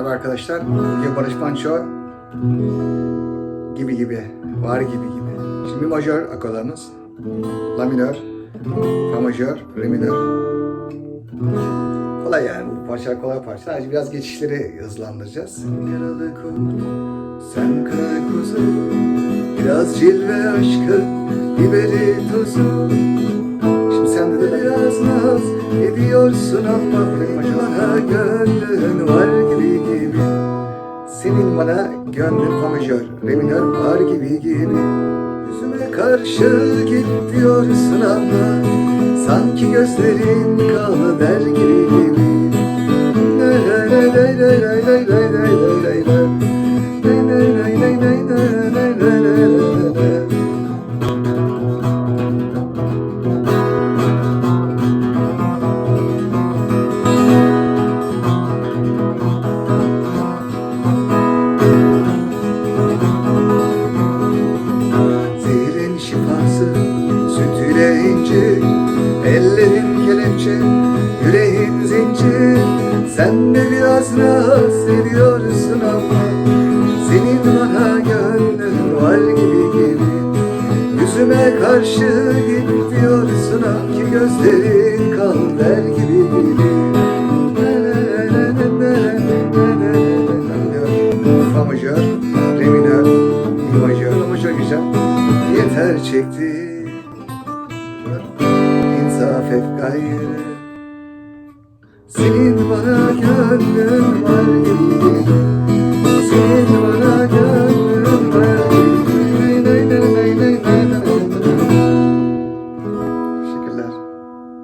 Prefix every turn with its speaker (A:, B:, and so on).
A: Merhaba arkadaşlar. Bugün Barış Manço gibi gibi, var gibi gibi. Şimdi majör akorlarımız. La minör, fa majör, re minör. Kolay yani. Bu parça kolay parça. Sadece biraz geçişleri hızlandıracağız. Yaralı sen kara kuzu, biraz cilve aşkı, biberi tuzu. Şimdi sen de biraz naz ediyorsun ama bana gönlün var. Senin bana gönlün fa majör, re minör var gibi gibi. Yüzüme karşı git diyorsun ama sanki gözlerin kalı der gibi gibi. Sütüyle inci Ellerin kelepçe yüreğin zincir. Sen de biraz naz ediyorsun ama Senin bana gönlün var gibi gibi Yüzüme karşı git diyorsun ah ki gözlerin kal der gibi gibi Fa majör, re minör, mi majör, fa majör güzel. Yeter çekti. İnsaf et gayrı. Senin bana gönlün var. Senin